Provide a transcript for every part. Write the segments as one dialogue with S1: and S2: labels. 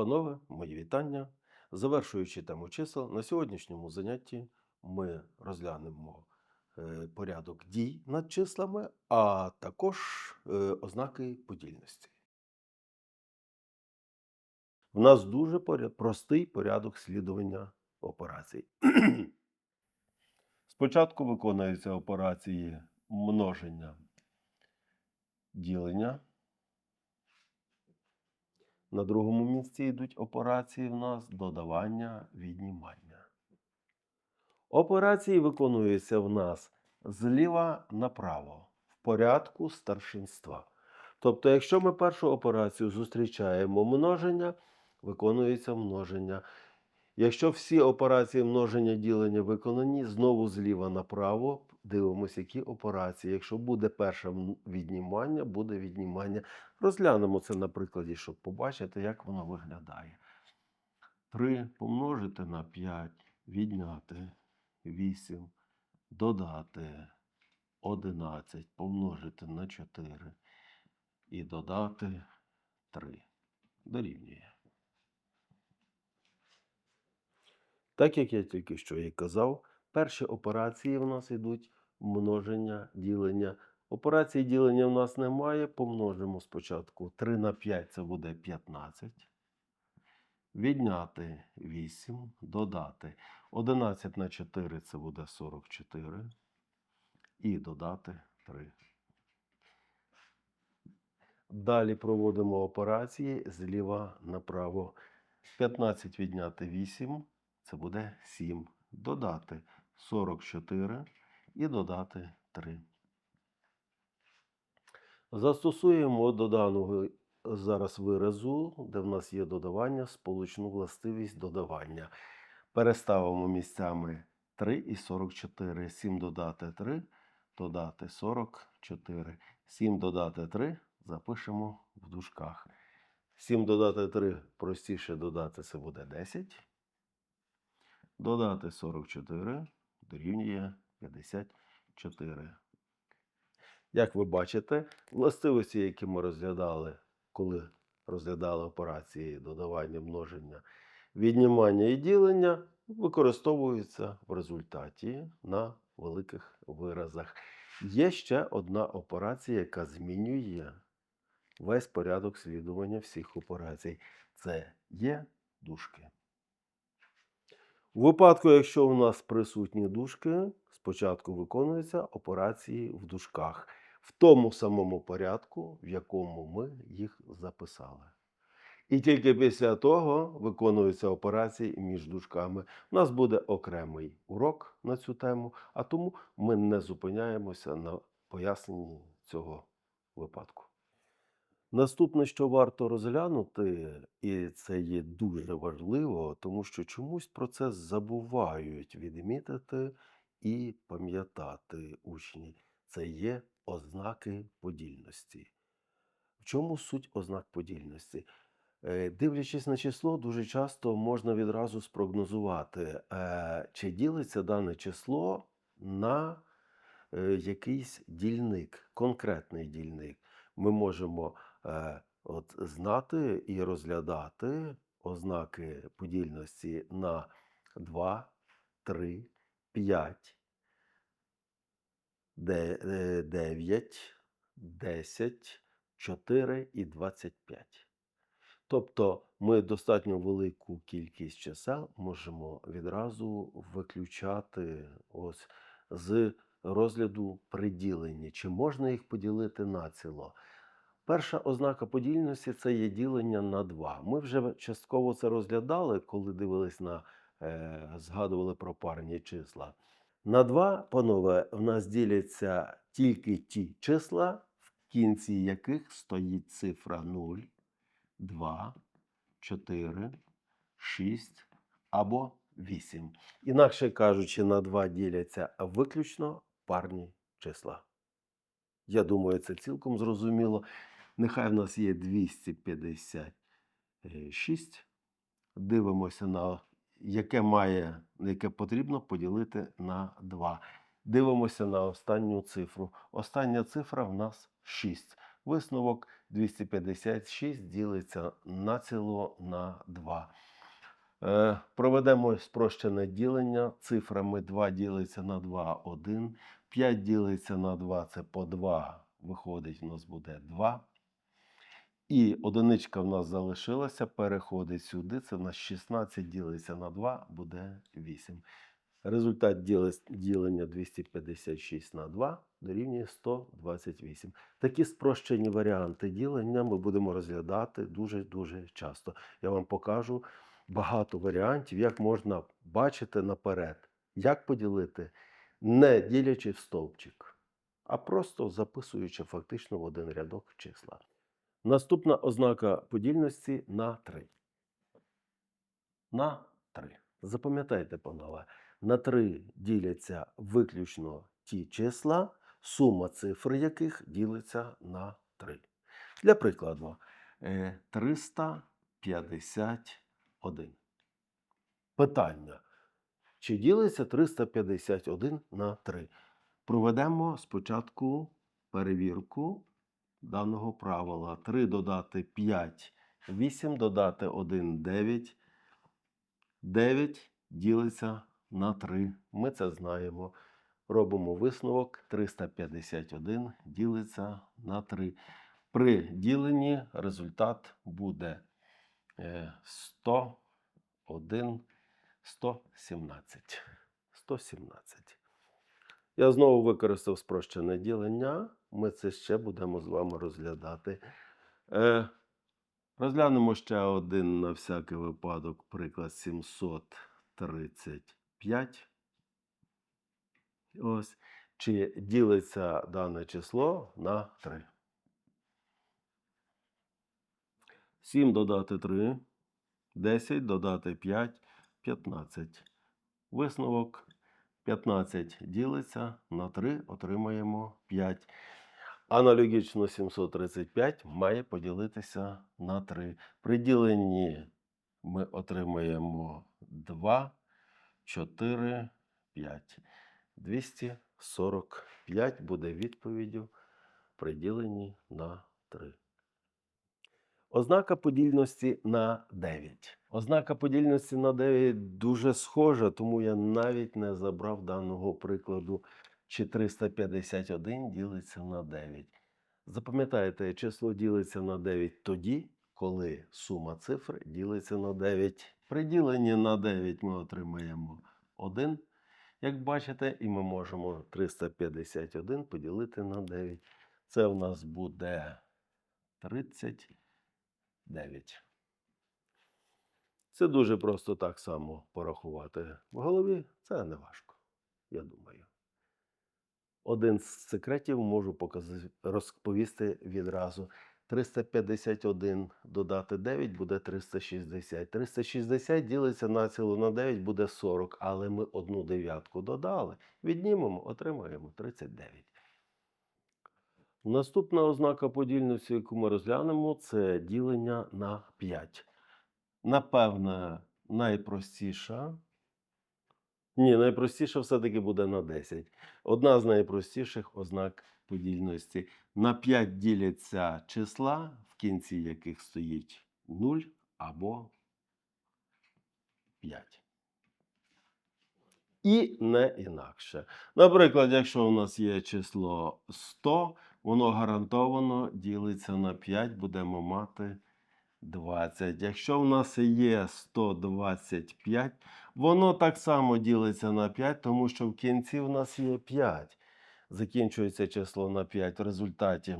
S1: Панове, мої вітання. Завершуючи тему чисел, на сьогоднішньому занятті ми розглянемо е, порядок дій над числами, а також е, ознаки подільності. В нас дуже простий порядок слідування операцій. Спочатку виконуються операції множення ділення. На другому місці йдуть операції в нас додавання, віднімання. Операції виконуються в нас зліва направо в порядку старшинства. Тобто, якщо ми першу операцію зустрічаємо множення, виконується множення. Якщо всі операції множення ділення виконані, знову зліва направо дивимося, які операції. Якщо буде перше віднімання, буде віднімання. Розглянемо це на прикладі, щоб побачити, як воно виглядає. 3 помножити на 5, відняти 8, додати 11, помножити на 4 і додати 3. Дорівнює. Так як я тільки що і казав, перші операції в нас йдуть множення, ділення. Операції ділення в нас немає. Помножимо спочатку 3 на 5 це буде 15. Відняти 8, додати 11 на 4 це буде 44. І додати 3. Далі проводимо операції зліва направо. 15 відняти 8 це буде 7. Додати 44 і додати 3. Застосуємо до даного зараз виразу, де в нас є додавання, сполучну властивість додавання. Переставимо місцями 3 і 44. 7 додати 3, додати 44. 7 додати 3 запишемо в дужках. 7 додати 3 простіше додати це буде 10. Додати 44 дорівнює 54. Як ви бачите, властивості, які ми розглядали, коли розглядали операції додавання, множення, віднімання і ділення, використовуються в результаті на великих виразах. Є ще одна операція, яка змінює весь порядок слідування всіх операцій. Це є дужки. У випадку, якщо у нас присутні дужки, спочатку виконуються операції в дужках в тому самому порядку, в якому ми їх записали. І тільки після того виконуються операції між дужками. У нас буде окремий урок на цю тему, а тому ми не зупиняємося на поясненні цього випадку. Наступне, що варто розглянути, і це є дуже важливо, тому що чомусь про це забувають відмітити і пам'ятати учні. Це є ознаки подільності. В чому суть ознак подільності? Е, Дивлячись на число, дуже часто можна відразу спрогнозувати, е, чи ділиться дане число на е, якийсь дільник, конкретний дільник. Ми можемо от, знати і розглядати ознаки подільності на 2, 3, 5, 9, 10, 4 і 25. Тобто ми достатньо велику кількість чисел можемо відразу виключати ось з розгляду приділення. Чи можна їх поділити націло? Перша ознака подільності це є ділення на 2. Ми вже частково це розглядали, коли дивились на е, згадували про парні числа. На 2, панове, в нас діляться тільки ті числа, в кінці яких стоїть цифра 0, 2, 4, 6 або 8. Інакше кажучи, на 2 діляться виключно парні числа. Я думаю, це цілком зрозуміло. Нехай в нас є 256. Дивимося на яке має, яке потрібно поділити на 2. Дивимося на останню цифру. Остання цифра в нас 6. Висновок 256 ділиться націло на 2. Е, Проведемо спрощене ділення. Цифрами 2 ділиться на 2 – 1. 5 ділиться на 2 це по 2. Виходить, у нас буде 2. І одиничка в нас залишилася, переходить сюди. Це в нас 16 ділиться на 2, буде 8. Результат ділення 256 на 2 дорівнює 128. Такі спрощені варіанти ділення ми будемо розглядати дуже-дуже часто. Я вам покажу багато варіантів, як можна бачити наперед, як поділити, не ділячи в стовпчик, а просто записуючи фактично в один рядок числа. Наступна ознака подільності на 3. На 3. Запам'ятайте, панове, на 3 діляться виключно ті числа, сума цифр яких ділиться на 3. Для прикладу, е, 351. Питання. Чи ділиться 351 на 3? Проведемо спочатку перевірку даного правила. 3 додати 5, 8 додати 1, 9. 9 ділиться на 3. Ми це знаємо. Робимо висновок. 351 ділиться на 3. При діленні результат буде е, 101, 117. 117. Я знову використав спрощене ділення. Ми це ще будемо з вами розглядати. Е, розглянемо ще один на всякий випадок приклад 735. Ось. Чи ділиться дане число на 3. 7 додати 3, 10 додати 5, 15. Висновок 15 ділиться на 3, отримаємо 5. Аналогічно 735 має поділитися на 3. При діленні ми отримаємо 2, 4, 5. 245 буде відповіддю при діленні на 3. Ознака подільності на 9. Ознака подільності на 9 дуже схожа, тому я навіть не забрав даного прикладу, чи 351 ділиться на 9. Запам'ятайте, число ділиться на 9 тоді, коли сума цифр ділиться на 9. При діленні на 9 ми отримаємо 1. Як бачите, і ми можемо 351 поділити на 9. Це в нас буде 39. Це дуже просто так само порахувати в голові. Це не важко, я думаю. Один з секретів можу розповісти відразу. 351 додати 9 буде 360. 360 ділиться на цілу на 9 буде 40, але ми одну дев'ятку додали. Віднімемо, отримаємо 39. Наступна ознака подільності, яку ми розглянемо, це ділення на 5. Напевне, найпростіша. Ні, найпростіша все-таки буде на 10. Одна з найпростіших ознак подільності. На 5 діляться числа, в кінці яких стоїть 0 або 5. І не інакше. Наприклад, якщо у нас є число 100, воно гарантовано ділиться на 5, будемо мати 20. Якщо в нас є 125, воно так само ділиться на 5, тому що в кінці в нас є 5. Закінчується число на 5. В результаті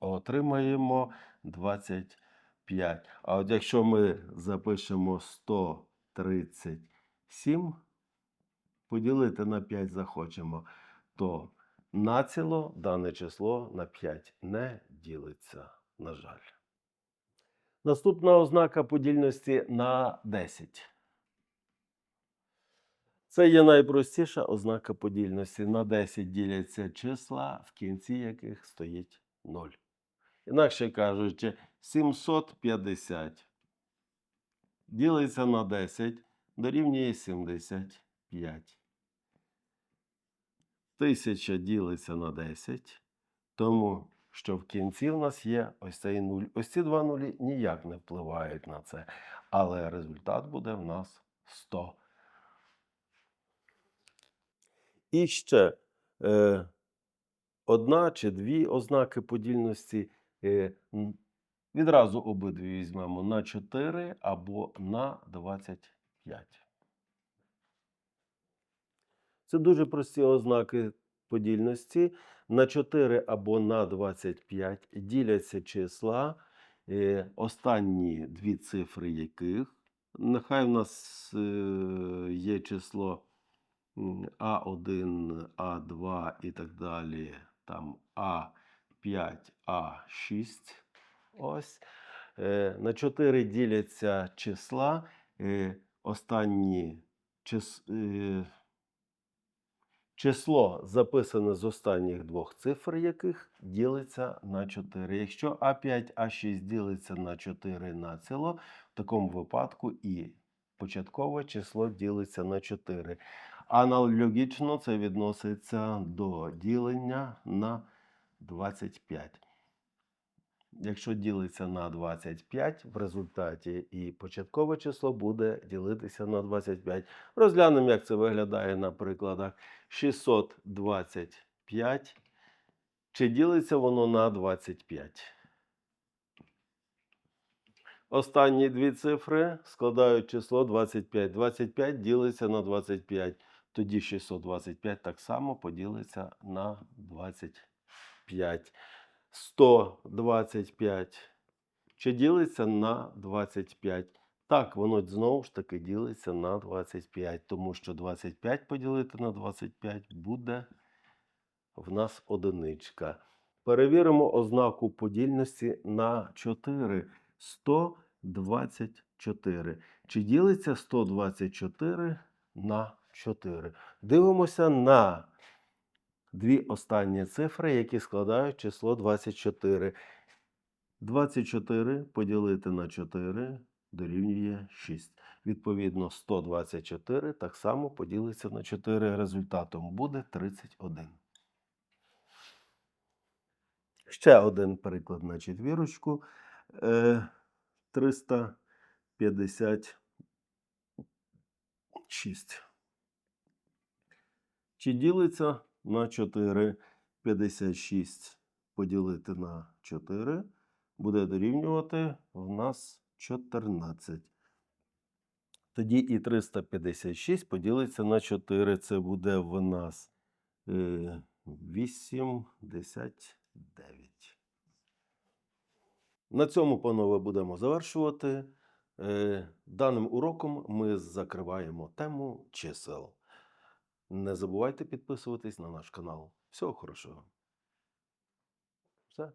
S1: отримаємо 25. А от якщо ми запишемо 137, поділити на 5 захочемо, то націло дане число на 5 не ділиться, на жаль. Наступна ознака подільності на 10. Це є найпростіша ознака подільності. На 10 діляться числа, в кінці яких стоїть 0. Інакше кажучи, 750 ділиться на 10 дорівнює 75. 1000 ділиться на 10, тому що в кінці в нас є ось цей нуль. Ось ці два нулі ніяк не впливають на це. Але результат буде в нас 100. І ще е, одна чи дві ознаки подільності. Е, відразу обидві візьмемо на 4 або на 25. Це дуже прості ознаки подільності. На 4 або на 25 діляться числа, е, останні дві цифри яких. Нехай в нас е, є число А1, А2 і так далі. Там А5, А6. Ось. Е, На 4 діляться числа. е, Останні чис, е, число записане з останніх двох цифр, яких ділиться на 4. Якщо А5, А6 ділиться на 4 націло, в такому випадку і початкове число ділиться на 4. Аналогічно це відноситься до ділення на 25. Якщо ділиться на 25, в результаті і початкове число буде ділитися на 25. Розглянемо, як це виглядає на прикладах. 625. Чи ділиться воно на 25? Останні дві цифри складають число 25. 25 ділиться на 25. Тоді 625 так само поділиться на 25. 125 чи ділиться на 25. Так, воно знову ж таки ділиться на 25, тому що 25 поділити на 25 буде в нас одиничка. Перевіримо ознаку подільності на 4. 124. Чи ділиться 124 на 4? Дивимося на дві останні цифри, які складають число 24. 24 поділити на 4 дорівнює 6. Відповідно, 124 так само поділиться на 4. Результатом буде 31. Ще один приклад на четвірочку. Е, 356. Чи ділиться на 4 56 поділити на 4 буде дорівнювати в нас 14. Тоді і 356 поділиться на 4. Це буде в нас е, 89. На цьому, панове, будемо завершувати. Е, Даним уроком ми закриваємо тему чисел. Не забувайте підписуватись на наш канал. Всього хорошого. Все.